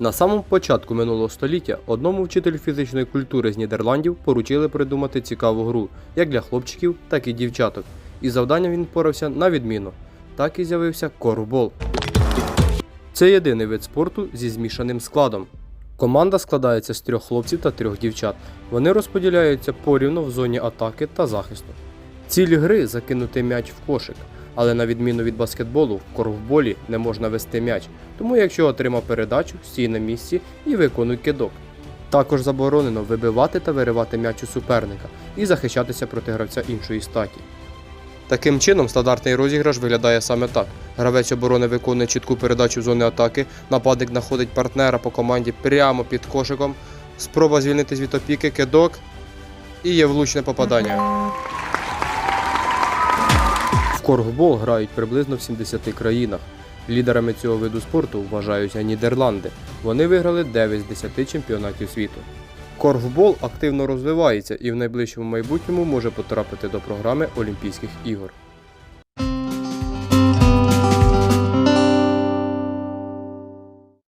На самому початку минулого століття одному вчителю фізичної культури з Нідерландів поручили придумати цікаву гру як для хлопчиків, так і дівчаток. І завданням він впорався на відміну. Так і з'явився корфбол. Це єдиний вид спорту зі змішаним складом. Команда складається з трьох хлопців та трьох дівчат. Вони розподіляються порівно в зоні атаки та захисту. Ціль гри закинути м'яч в кошик, але на відміну від баскетболу, в корфболі не можна вести м'яч, тому якщо отримав передачу, стій на місці і виконуй кидок. Також заборонено вибивати та виривати м'яч у суперника і захищатися проти гравця іншої статі. Таким чином, стандартний розіграш виглядає саме так: гравець оборони виконує чітку передачу зони атаки, нападник знаходить партнера по команді прямо під кошиком, спроба звільнитись від опіки, кидок і є влучне попадання. В корфбол грають приблизно в 70 країнах. Лідерами цього виду спорту вважаються Нідерланди. Вони виграли 9 з 10 чемпіонатів світу. Корфбол активно розвивається і в найближчому майбутньому може потрапити до програми Олімпійських ігор.